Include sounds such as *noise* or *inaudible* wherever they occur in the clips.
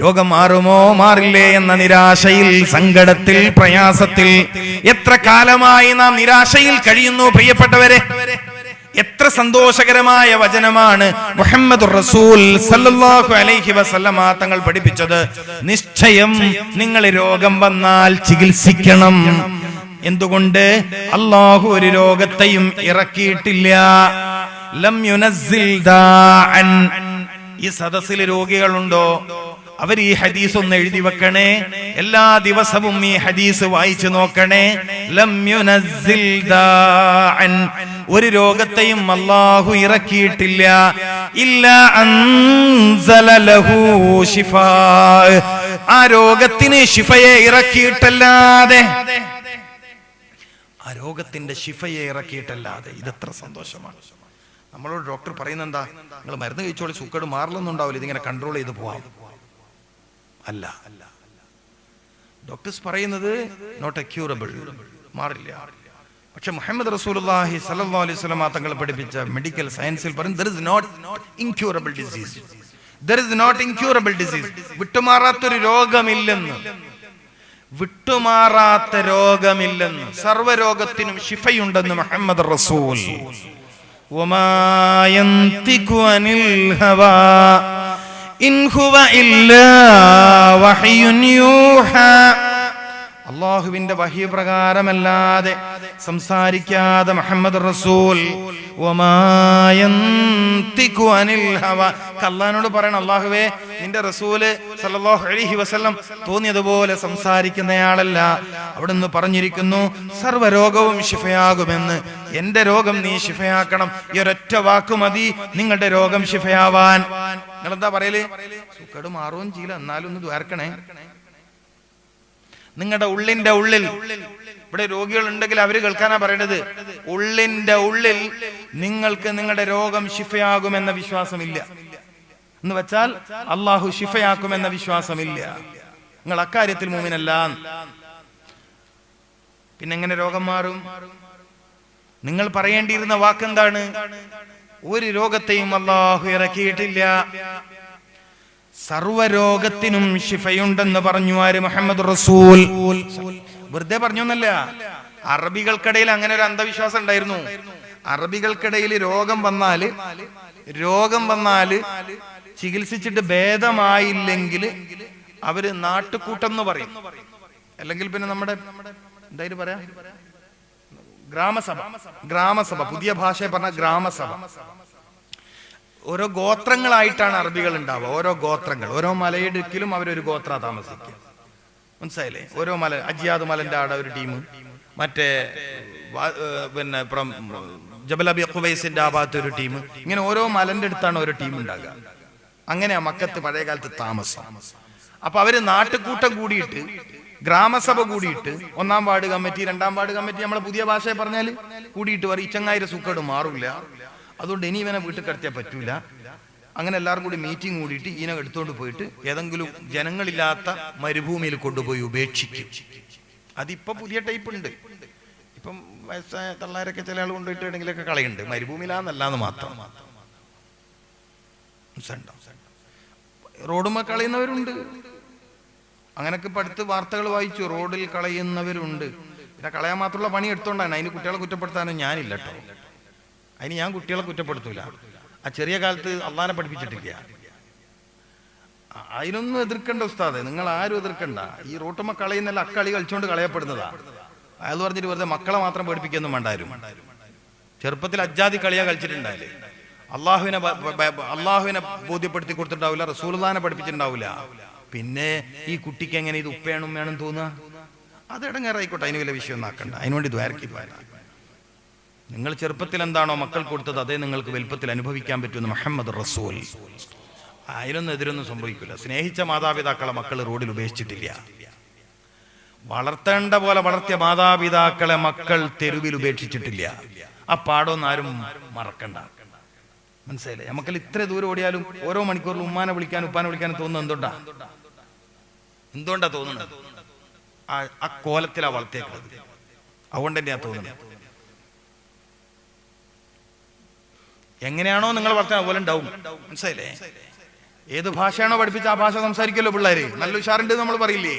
രോഗം മാറുമോ മാറില്ലേ എന്ന നിരാശയിൽ സങ്കടത്തിൽ പ്രയാസത്തിൽ എത്ര കാലമായി നാം നിരാശയിൽ കഴിയുന്നു പ്രിയപ്പെട്ടവരെ? എത്ര സന്തോഷകരമായ വചനമാണ് മുഹമ്മദ് റസൂൽ സല്ലല്ലാഹു അലൈഹി വസല്ലമ തങ്ങൾ പഠിപ്പിച്ചത്. നിശ്ചയം നിങ്ങൾ രോഗം വന്നാൽ ചികിത്സിക്കണം. എന്തുകൊണ്ട്? അള്ളാഹു ഒരു രോഗത്തെയും ഇറക്കിയിട്ടില്ല. ലം യുനസ്സിൽ. ഈ സദസ്സിൽ രോഗികളുണ്ടോ? അവർ ഈ ഹദീസ് ഒന്ന് എഴുതി വെക്കണേ. എല്ലാ ദിവസവും ഈ ഹദീസ് വായിച്ചു നോക്കണേ. ലം. ഒരു രോഗത്തെയും അള്ളാഹു ഇറക്കിയിട്ടില്ല. ഇല്ല. ആ രോഗത്തിന് ശിഫയെ ഇറക്കിയിട്ടല്ലാതെ. ആ രോഗത്തിന്റെ ശിഫയെ ഇറക്കിയിട്ടല്ലാതെ. ഇതെത്ര സന്തോഷമാണ്. നമ്മളോട് ഡോക്ടർ പറയുന്നെന്താ? നിങ്ങൾ മരുന്ന് കഴിച്ചോളി സൂക്കേട് മാറില്ലെന്നുണ്ടാവില്ല ഇതിങ്ങനെ കൺട്രോൾ ചെയ്ത് പോവാം. അല്ല. അല്ല ഡോക്ടേഴ്സ് പറയുന്നത് നോട്ട് എ ക്യൂറബിൾ മാറില്ല. പക്ഷെ മുഹമ്മദ് റസൂലുള്ളാഹി സല്ലല്ലാഹു അലൈഹി വസല്ലം തങ്ങൾ പഠിപ്പിച്ച മെഡിക്കൽ സയൻസിൽ പറയും there is not incurable disease there is not incurable disease വിട്ടുമാറാത്തൊരു രോഗമില്ലെന്ന്. വിട്ടുമാറാത്ത രോഗമില്ലെന്ന്. സർവരോഗത്തിനും ശിഫയുണ്ടെന്ന് മുഹമ്മദ് റസൂൽ. ഒമായന്തിക്കുവനിൽ ഹവാ. അള്ളാഹുവിന്റെ വഹി പ്രകാരമല്ലാതെ സംസാരിക്കാതെ മുഹമ്മദ് റസൂൽ കല്ലാനോട് പറയണം അള്ളാഹുവേ നിന്റെ റസൂൽ സല്ലല്ലാഹു അലൈഹി വസല്ലം തോന്നിയതുപോലെ സംസാരിക്കുന്നയാളല്ല. അവിടെ നിന്ന് പറഞ്ഞിരിക്കുന്നു സർവരോഗവും ശിഫയാകുമെന്ന്. എന്റെ രോഗം നീ ശിഫയാക്കണം. ഈ ഒരൊറ്റ വാക്ക് മതി നിങ്ങളുടെ രോഗം ശിഫയാവാൻ. നിങ്ങൾ എന്താ പറയൽ? സുക്കേട് മാറുകയും ചെയ്യില്ല. എന്നാലും ഒന്ന് ദ്വാരക്കണേ. നിങ്ങളുടെ ഉള്ളിന്റെ ഉള്ളിൽ ഇവിടെ രോഗികൾ ഉണ്ടെങ്കിൽ അവർ കേൾക്കാനാ പറയേണ്ടത് ഉള്ളിന്റെ ഉള്ളിൽ നിങ്ങൾക്ക് നിങ്ങളുടെ രോഗം ശിഫയാകുമെന്ന വിശ്വാസമില്ല. എന്ന് വെച്ചാൽ അള്ളാഹു ശിഫയാക്കുമെന്ന വിശ്വാസമില്ല. നിങ്ങൾ അക്കാര്യത്തിൽ മൂമിനല്ല പിന്നെ എങ്ങനെ രോഗം മാറും? നിങ്ങൾ പറയേണ്ടിയിരുന്ന വാക്കെന്താണ്? ഒരു രോഗത്തെയും അള്ളാഹു ഇറക്കിയിട്ടില്ല. സർവരോഗത്തിനും ശിഫയുണ്ടെന്ന് പറഞ്ഞു ആര്? മുഹമ്മദ് റസൂൽ. വെറുതെ പറഞ്ഞു എന്നല്ല. അറബികൾക്കിടയിൽ അങ്ങനെ ഒരു അന്ധവിശ്വാസം ഉണ്ടായിരുന്നു. അറബികൾക്കിടയിൽ രോഗം വന്നാൽ രോഗം വന്നാൽ ചികിത്സിച്ചിട്ട് ഭേദമായില്ലെങ്കിൽ അവർ നാട്ടുകൂട്ടം എന്ന് പറയും. അല്ലെങ്കിൽ പിന്നെ നമ്മുടെ എന്തായാലും പറയാ? ഗ്രാമസഭ. ഗ്രാമസഭ. പുതിയ ഭാഷയെ പറഞ്ഞ ഗ്രാമസഭ. ഓരോ ഗോത്രങ്ങളായിട്ടാണ് അറബികൾ ഉണ്ടാവുക. ഓരോ ഗോത്രങ്ങൾ. ഓരോ മലയിടുക്കിലും അവരൊരു ഗോത്ര താമസിക്കുക. മനസ്സിലായില്ലേ? ഓരോ മല അജിയാദ് മലന്റെ ആടെ ഒരു ടീം. മറ്റേ പിന്നെ ജബലബി ഖുബൈസിന്റെ ആ ഭാഗത്ത് ഒരു ടീം. ഇങ്ങനെ ഓരോ മലന്റെ അടുത്താണ് ഓരോ ടീം ഉണ്ടാകുക. അങ്ങനെയാ മക്കത്ത് പഴയ കാലത്ത് താമസം. അപ്പൊ അവർ നാട്ടുകൂട്ടം കൂടിയിട്ട് ഗ്രാമസഭ കൂടിയിട്ട് ഒന്നാം വാർഡ് കമ്മിറ്റി രണ്ടാം വാർഡ് കമ്മിറ്റി നമ്മളെ പുതിയ ഭാഷയെ പറഞ്ഞാൽ കൂടിയിട്ട് പറയും ചങ്ങായിരെ സൂക്കേട് മാറില്ല അതുകൊണ്ട് ഇനി ഇവനെ വീട്ടിൽ കടത്തിയാൽ പറ്റൂല. അങ്ങനെ എല്ലാവരും കൂടി മീറ്റിംഗ് കൂടിയിട്ട് ഈനെ എടുത്തുകൊണ്ട് പോയിട്ട് ഏതെങ്കിലും ജനങ്ങളില്ലാത്ത മരുഭൂമിയിൽ കൊണ്ടുപോയി ഉപേക്ഷിക്കും. അതിപ്പോ പുതിയ ടൈപ്പ് ഉണ്ട് ഇപ്പം വയസ്സായ തള്ളാരൊക്കെ ചില ആൾ കൊണ്ടുപോയിട്ട് എവിടെങ്കിലൊക്കെ കളയുണ്ട് മരുഭൂമിയിലാന്നല്ലാന്ന് മാത്രം? റോഡുമ്മ കളയുന്നവരുണ്ട്. അങ്ങനൊക്കെ ഇപ്പൊ വാർത്തകൾ വായിച്ചു റോഡിൽ കളയുന്നവരുണ്ട്. പിന്നെ കളയാൻ മാത്രമുള്ള പണി എടുത്തോണ്ടാണ്. അതിന് കുട്ടികളെ കുറ്റപ്പെടുത്താനും ഞാനില്ല കേട്ടോ അതിന് ഞാൻ കുട്ടികളെ കുറ്റപ്പെടുത്തൂല. ആ ചെറിയ കാലത്ത് അള്ളാനെ പഠിപ്പിച്ചിട്ടില്ല. അതിനൊന്നും എതിർക്കണ്ട ഉസ്താദെ. നിങ്ങൾ ആരും എതിർക്കണ്ട. ഈ റോട്ടുമ്മ കളയുന്നല്ല അക്കളി കളിച്ചോണ്ട് കളയപ്പെടുന്നതാ. അയാൾ പറഞ്ഞിട്ട് വെറുതെ മക്കളെ മാത്രം പഠിപ്പിക്കൊന്നും വേണ്ടാരും. ചെറുപ്പത്തിൽ അജാതി കളിയാ കളിച്ചിട്ടുണ്ടായില്ലേ? അള്ളാഹുവിനെ അള്ളാഹുവിനെ ബോധ്യപ്പെടുത്തി കൊടുത്തിട്ടുണ്ടാവില്ല റസൂൽദാനെ പഠിപ്പിച്ചിട്ടുണ്ടാവില്ല. പിന്നെ ഈ കുട്ടിക്ക് എങ്ങനെ ഇത് ഉപ്പേണും ഉമ്മയാണെന്ന് തോന്നുക? അത് ഇടങ്ങേറായിക്കോട്ടെ അതിന് വലിയ വിഷയം ആക്കണ്ട. അതിനുവേണ്ടി ദ്വാരക്കി പോയതാണ് നിങ്ങൾ ചെറുപ്പത്തിൽ എന്താണോ മക്കൾ കൊടുത്തത് അതേ നിങ്ങൾക്ക് വലുപ്പത്തിൽ അനുഭവിക്കാൻ പറ്റുമെന്ന് മുഹമ്മദ് റസൂൽ. അതിനൊന്നും എതിരൊന്നും സംഭവിക്കില്ല സ്നേഹിച്ച മാതാപിതാക്കളെ മക്കൾ റോഡിൽ ഉപേക്ഷിച്ചിട്ടില്ല. വളർത്തേണ്ട പോലെ വളർത്തിയ മാതാപിതാക്കളെ മക്കൾ തെരുവിൽ ഉപേക്ഷിച്ചിട്ടില്ല. ആ പാടൊന്നും ആരും മറക്കണ്ട. മനസ്സിലായില്ലേ? നമുക്കെല്ലാം ഇത്ര ദൂരം ഓടിയാലും ഓരോ മണിക്കൂറിലും ഉമ്മാനെ വിളിക്കാൻ ഉപ്പാനെ വിളിക്കാൻ തോന്നുന്നത് എന്തുകൊണ്ടാ? എന്തുകൊണ്ടാ തോന്നുന്നത്? ആ കോലത്തിലാ വളർത്തിയേക്കുന്നത് അതുകൊണ്ട് തന്നെയാ തോന്നുന്നത്. എങ്ങനെയാണോ നിങ്ങൾ വളർത്തുന്നത് അതുപോലെ ഉണ്ടാവും. മനസ്സിലായില്ലേ? ഏത് ഭാഷയാണോ പഠിപ്പിച്ച ആ ഭാഷ സംസാരിക്കല്ലോ പിള്ളേര്. നല്ല ഉഷാറുണ്ട് നമ്മൾ പറയില്ലേ?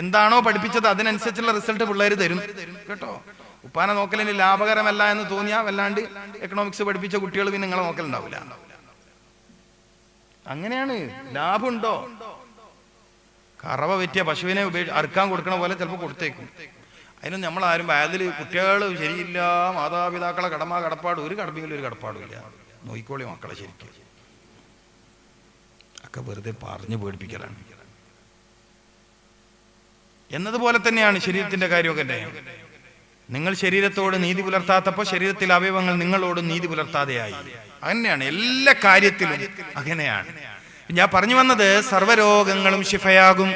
എന്താണോ പഠിപ്പിച്ചത് അതിനനുസരിച്ചുള്ള റിസൾട്ട് പിള്ളേർ തരും. കേട്ടോ? ഉപ്പാനെ നോക്കലിന് ലാഭകരമല്ല എന്ന് തോന്നിയാ വല്ലാണ്ട് എക്കണോമിക്സ് പഠിപ്പിച്ച കുട്ടികൾ പിന്നെ നിങ്ങളെ നോക്കലുണ്ടാവില്ല അങ്ങനെയാണ്. ലാഭമുണ്ടോ കറവ പറ്റിയ പശുവിനെ ഉപയോഗി അറുക്കാൻ കൊടുക്കണ പോലെ ചിലപ്പോൾ കൊടുത്തേക്കും. അതിനൊന്നും നമ്മൾ ആരും അതിൽ കുട്ടികൾ ശരിയില്ല മാതാപിതാക്കളെ കടമ കടപ്പാട് ഒരു കടമെങ്കിലും ഒരു കടപ്പാടില്ല നോയിക്കോളി മക്കളെ ശരിക്കും. ഒക്കെ വെറുതെ പറഞ്ഞു പേടിപ്പിക്കലാണ്. എന്നതുപോലെ തന്നെയാണ് ശരീരത്തിന്റെ കാര്യമൊക്കെ നിങ്ങൾ ശരീരത്തോട് നീതി പുലർത്താത്തപ്പോൾ ശരീരത്തിലെ അവയവങ്ങൾ നിങ്ങളോട് നീതി പുലർത്താതെയായി. അങ്ങനെയാണ് എല്ലാ കാര്യത്തിലും അങ്ങനെയാണ്. ഞാൻ പറഞ്ഞു വന്നത് സർവരോഗങ്ങളും ശിഫയാകും.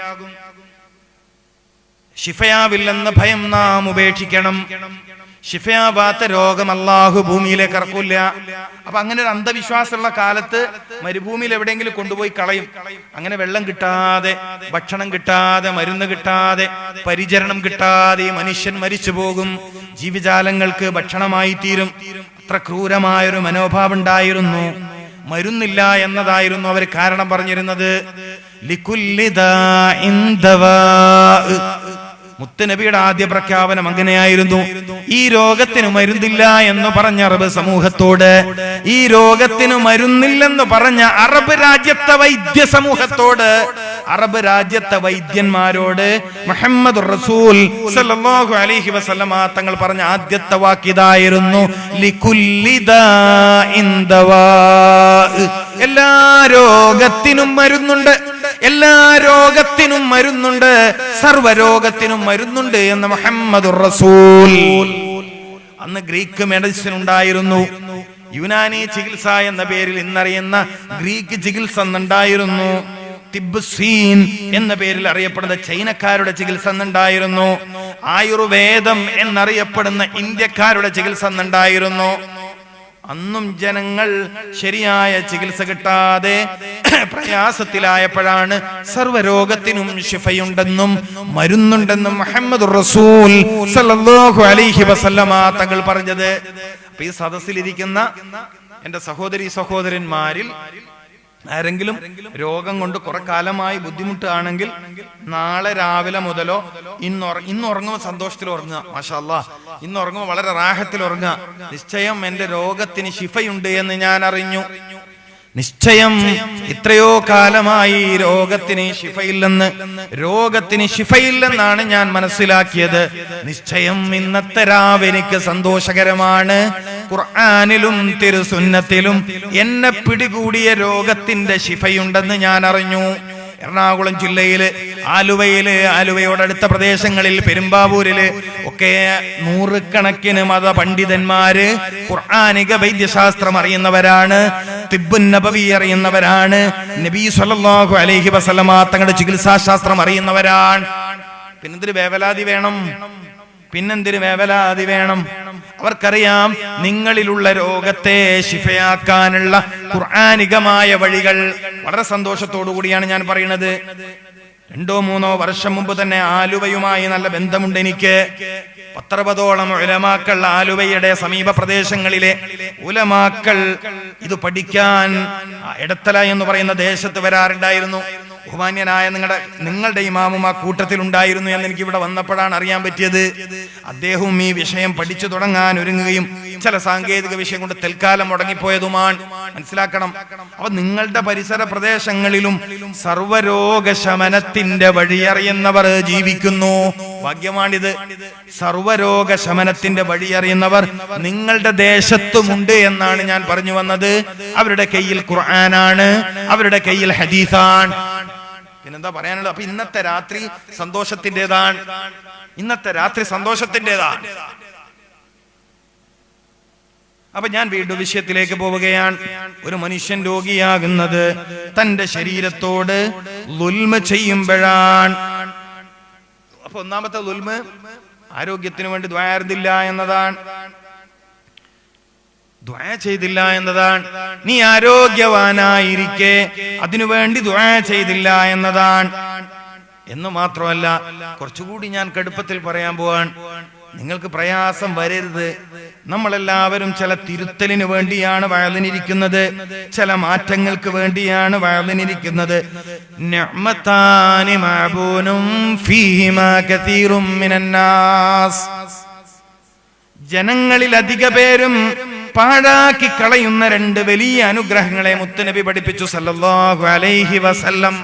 ശിഫയാവില്ലെന്ന ഭയം നാം ഉപേക്ഷിക്കണം. ശിഫയാവാത്ത രോഗം അള്ളാഹു ഭൂമിയിലേക്ക് ഇറക്കൂല അപ്പൊ അങ്ങനെ ഒരു അന്ധവിശ്വാസമുള്ള കാലത്ത് മരുഭൂമിയിൽ എവിടെയെങ്കിലും കൊണ്ടുപോയി കളയും. അങ്ങനെ വെള്ളം കിട്ടാതെ ഭക്ഷണം കിട്ടാതെ മരുന്ന് കിട്ടാതെ പരിചരണം കിട്ടാതെ മനുഷ്യൻ മരിച്ചു പോകും. ജീവജാലങ്ങൾക്ക് ഭക്ഷണമായി തീരും. അത്ര ക്രൂരമായൊരു മനോഭാവം ഉണ്ടായിരുന്നു. മരുന്നില്ല എന്നതായിരുന്നു അവർ കാരണം പറഞ്ഞിരുന്നത് ലിക്കുല്ലിദാഇൻ ദവാഅ്. മുത്തുനബിയുടെ ആദ്യ പ്രഖ്യാപനം അങ്ങനെയായിരുന്നു ഈ രോഗത്തിന് മരുന്നില്ല എന്ന് പറഞ്ഞ അറബ് സമൂഹത്തോട് ഈ രോഗത്തിന് മരുന്നില്ലെന്ന് പറഞ്ഞ അറബ് രാജ്യത്തെ വൈദ്യ സമൂഹത്തോട് അറബ് രാജ്യത്തെ വൈദ്യന്മാരോട് മുഹമ്മദ് റസൂൽ സല്ലല്ലാഹു അലൈഹി വസല്ലമ തങ്ങൾ പറഞ്ഞ ആദ്യത്തെ വാക്കിതായിരുന്നു. എല്ലാ രോഗത്തിനും മരുന്നുണ്ട് എല്ലാ രോഗത്തിനും മരുന്നുണ്ട് സർവരോഗത്തിനും മരുന്നുണ്ട് എന്ന് മുഹമ്മദ് റസൂൽ. അന്ന് ഗ്രീക്ക് മെഡിസിൻ ഉണ്ടായിരുന്നു. യുനാനി ചികിത്സ എന്ന പേരിൽ ഇന്നറിയുന്ന ഗ്രീക്ക് ചികിത്സ എന്നുണ്ടായിരുന്നു തിബ്സീൻ എന്ന പേരിൽ അറിയപ്പെടുന്ന ചൈനക്കാരുടെ ചികിത്സ എന്നുണ്ടായിരുന്നു ആയുർവേദം എന്നറിയപ്പെടുന്ന ഇന്ത്യക്കാരുടെ ചികിത്സ അന്നുണ്ടായിരുന്നു. അന്നും ജനങ്ങൾ ശരിയായ ചികിത്സ കിട്ടാതെ *clears throat* പ്രയാസത്തിലായപ്പോഴാണ് സർവരോഗത്തിനും ശിഫയുണ്ടെന്നും മരുന്നുണ്ടെന്നും മുഹമ്മദ് റസൂൽ സല്ലല്ലാഹു അലൈഹി വസല്ലമ തങ്ങൾ പറഞ്ഞത്. ഈ സദസ്സിലിരിക്കുന്ന എന്റെ സഹോദരി സഹോദരന്മാരിൽ ആരെങ്കിലും രോഗം കൊണ്ട് കുറെ കാലമായി ബുദ്ധിമുട്ടാണെങ്കിൽ നാളെ രാവിലെ മുതലോ ഇന്ന് ഇന്ന് ഉറങ്ങുമ്പോൾ സന്തോഷത്തിൽ ഉറങ്ങുക മാഷാല്ല ഇന്ന് ഉറങ്ങുമ്പോൾ വളരെ റാഹത്തിൽ ഉറങ്ങുക. നിശ്ചയം എന്റെ രോഗത്തിന് ശിഫയുണ്ട് എന്ന് ഞാൻ അറിഞ്ഞു. നിശ്ചയം ഇത്രയോ കാലമായി രോഗത്തിന് ശിഫയില്ലെന്ന് രോഗത്തിന് ശിഫയില്ലെന്നാണ് ഞാൻ മനസ്സിലാക്കിയത്. നിശ്ചയം ഇന്നത്തെ രാവെനിക്ക് സന്തോഷകരമാണ്. ഖുർആാനിലും തിരുസുന്നത്തിലും എന്നെ പിടികൂടിയ രോഗത്തിന്റെ ശിഫയുണ്ടെന്ന് ഞാൻ അറിഞ്ഞു എറണാകുളം ജില്ലയിൽ ആലുവയിൽ ആലുവയോടടുത്ത പ്രദേശങ്ങളിൽ പെരുമ്പാവൂരിൽ ഒക്കെ നൂറുകണക്കിന് മത പണ്ഡിതന്മാര് ഖുർആാനിക വൈദ്യശാസ്ത്രം അറിയുന്നവരാണ് തിബുൻ നബവി അറിയുന്നവരാണ് നബീ സല്ലല്ലാഹു അലൈഹി വസല്ലമ തങ്ങളുടെ ചികിത്സാശാസ്ത്രം അറിയുന്നവരാണ്. പിന്നെന്തൊരു വേവലാതി വേണം? പിന്നെന്തിന് വേവലാതി വേണം? അവർക്കറിയാം നിങ്ങളിലുള്ള രോഗത്തെ ശിഫയാക്കാനുള്ള ഖുർആാനികമായ വഴികൾ. വളരെ സന്തോഷത്തോടു കൂടിയാണ് ഞാൻ പറയുന്നത്. രണ്ടോ മൂന്നോ വർഷം മുമ്പ് തന്നെ ആലുവയുമായി നല്ല ബന്ധമുണ്ട് എനിക്ക്. പത്തറുപതോളം ഉലമാക്കൾ ആലുവയുടെ സമീപ പ്രദേശങ്ങളിലെ ഉലമാക്കൾ ഇത് പഠിക്കാൻ എടത്തല എന്ന് പറയുന്ന ദേശത്ത് വരാറുണ്ടായിരുന്നു. ബഹുമാന്യനായ നിങ്ങളുടെ നിങ്ങളുടെ ഇമാമും ആ കൂട്ടത്തിൽ ഉണ്ടായിരുന്നു എന്ന് എനിക്ക് ഇവിടെ വന്നപ്പോഴാണ് അറിയാൻ പറ്റിയത്. അദ്ദേഹവും ഈ വിഷയം പഠിച്ചു തുടങ്ങാൻ ഒരുങ്ങുകയും ചില സാങ്കേതിക വിഷയം കൊണ്ട് തൽക്കാലം മുടങ്ങിപ്പോയതുമാണ്. മനസ്സിലാക്കണം അപ്പൊ നിങ്ങളുടെ പരിസര പ്രദേശങ്ങളിലും സർവരോഗശമനത്തിന്റെ വഴിയറിയുന്നവർ ജീവിക്കുന്നു. ഭാഗ്യമാണിത്. സർവരോഗശമനത്തിന്റെ വഴിയറിയുന്നവർ നിങ്ങളുടെ ദേശത്തുമുണ്ട് എന്നാണ് ഞാൻ പറഞ്ഞു വന്നത്. അവരുടെ കയ്യിൽ ഖുർആനാണ് അവരുടെ കയ്യിൽ ഹദീസാണ്. പിന്നെന്താ പറയാനുള്ളത്? അപ്പൊ ഇന്നത്തെ രാത്രി സന്തോഷത്തിന്റെതാണ്. ഇന്നത്തെ രാത്രി സന്തോഷത്തിന്റെതാണ്. അപ്പൊ ഞാൻ വീണ്ടും വിഷയത്തിലേക്ക് പോവുകയാണ്. ഒരു മനുഷ്യൻ രോഗിയാകുന്നത് തന്റെ ശരീരത്തോട് ലുൽമ ചെയ്യുമ്പോഴാണ്. അപ്പൊ ഒന്നാമത്തെ ലുൽമ ആരോഗ്യത്തിന് വേണ്ടി ദ്വാരുന്നില്ല എന്നതാണ്. ചെയ്തില്ല എന്നതാണ്. നീ ആരോഗ്യവാനായിരിക്കെ. അതിനുവേണ്ടി ദ്വാ ചെയ്തില്ല എന്നതാണ്. എന്ന് മാത്രമല്ല കുറച്ചുകൂടി ഞാൻ കടുപ്പത്തിൽ പറയാൻ പോവാൻ. നിങ്ങൾക്ക് പ്രയാസം വരരുത്. നമ്മളെല്ലാവരും ചില തിരുത്തലിന് വേണ്ടിയാണ് വയലിനിരിക്കുന്നത്. ചില മാറ്റങ്ങൾക്ക് വേണ്ടിയാണ് മിനന്നാസ് ജനങ്ങളിൽ അധിക പേരും പാഴാക്കി കളയുന്ന രണ്ട് വലിയ അനുഗ്രഹങ്ങളെ മുത്തുനബി പഠിപ്പിച്ചു സല്ലല്ലാഹു അലൈഹി വസല്ലം.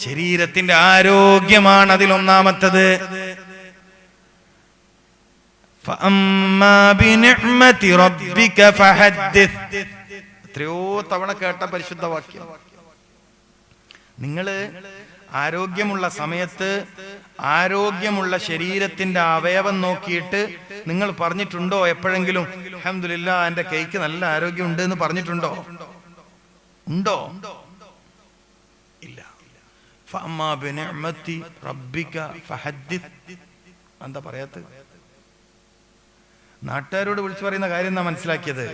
ശരീരത്തിന്റെ ആരോഗ്യമാണ് അതിലൊന്നാമത്തത് എത്രയോ തവണ കേട്ട പരിശുദ്ധ വാക്യം നിങ്ങൾ ആരോഗ്യമുള്ള സമയത്ത് ആരോഗ്യമുള്ള ശരീരത്തിന്റെ അവയവം നോക്കിയിട്ട് നിങ്ങൾ പറഞ്ഞിട്ടുണ്ടോ എപ്പോഴെങ്കിലും അഹമ്മദില്ല എന്റെ കൈക്ക് നല്ല ആരോഗ്യം ഉണ്ട് എന്ന് പറഞ്ഞിട്ടുണ്ടോ? ഉണ്ടോ? ഇല്ല. എന്താ പറയാത്ത നാട്ടുകാരോട് വിളിച്ചു പറയുന്ന കാര്യം എന്നാ മനസ്സിലാക്കിയത്?